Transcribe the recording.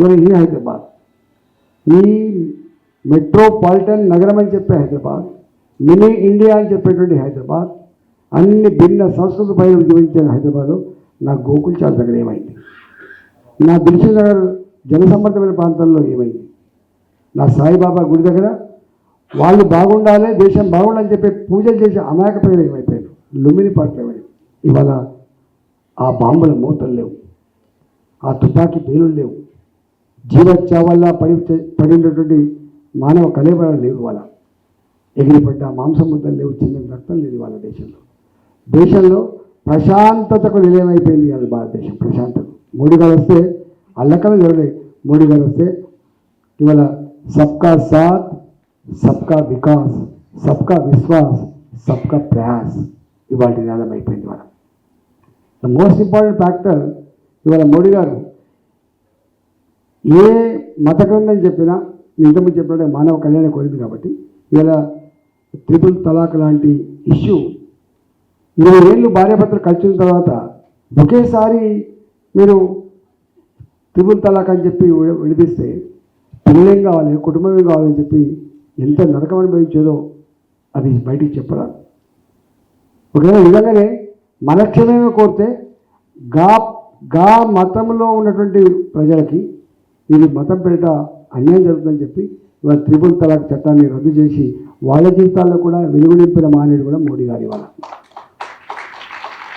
ఇవన్నీ ఈ హైదరాబాద్. ఈ మెట్రోపాలిటన్ నగరం అని చెప్పే హైదరాబాద్ మినీ ఇండియా అని చెప్పేటువంటి హైదరాబాద్ అన్ని భిన్న సంస్కృతి పైన జీవించిన హైదరాబాద్ నా గోకుల్ చాల్ దగ్గర ఏమైంది? నా దిల్సుఖ్ నగర్ జనసమ్మర్దమైన ప్రాంతంలో ఏమైంది? నా సాయిబాబా గుడి దగ్గర వాళ్ళు బాగుండాలి దేశం బాగుండాలని చెప్పి పూజలు చేసే అమాయక ప్రజలు ఏమైపోయారు? లుమిని ఏమైంది? ఇవాళ ఆ బాంబుల మూతలు లేవు. ఆ తుపాకీ పేలులు లేవు. జీవచ్చావల్ల పడి పడినటువంటి మానవ కలేబరాలు లేవు ఇవాళ. ఎగిరిపడ్డ మాంసం ముద్దలు లేవు చిన్న రక్తం లేదు ఇవాళ దేశంలో. దేశంలో ప్రశాంతతకు నిలయమైపోయింది ఇవాళ భారతదేశం ప్రశాంతత. మోడీ గారు వస్తే అల్లకలు జరగలేదు. మోడీ గారు వస్తే ఇవాళ సబ్కా సాత్ సబ్కా వికాస్ సబ్కా విశ్వాస్ సబ్కా ప్రయాస్ ఇవాళ నినాదం అయిపోయింది ఇవాళ. ద మోస్ట్ ఇంపార్టెంట్ ఫ్యాక్టర్ ఇవాళ మోడీ గారు ఏ మత గ్రంథం చెప్పినా నేను ఇంతకుముందు చెప్పినట్టు మానవ కళ్యాణం కోరింది కాబట్టి ఇలా త్రిపుల్ తలాక్ లాంటి ఇష్యూ ఇరవై ఏళ్ళు భార్యాభర్తలు కలిసిన తర్వాత ఒకేసారి మీరు త్రిపుల్ తలాక్ అని చెప్పి విడిపిస్తే పిల్లలేం కావాలి కుటుంబం ఏం కావాలని చెప్పి ఎంత నరకం అనుభవించేదో అది బయటికి చెప్పరా? ఒకవేళ నిజంగానే మనక్షేమేమో కోరితే గా గా మతంలో ఉన్నటువంటి ప్రజలకి ఇది మతం పేట అన్యాయం జరుగుతుందని చెప్పి ఇవాళ త్రిపుల్ తలాక్ చట్టాన్ని రద్దు చేసి వాళ్ళ జీవితాల్లో కూడా వెలుగునింపిన మానేడు కూడా మోడీ గారి వాళ్ళ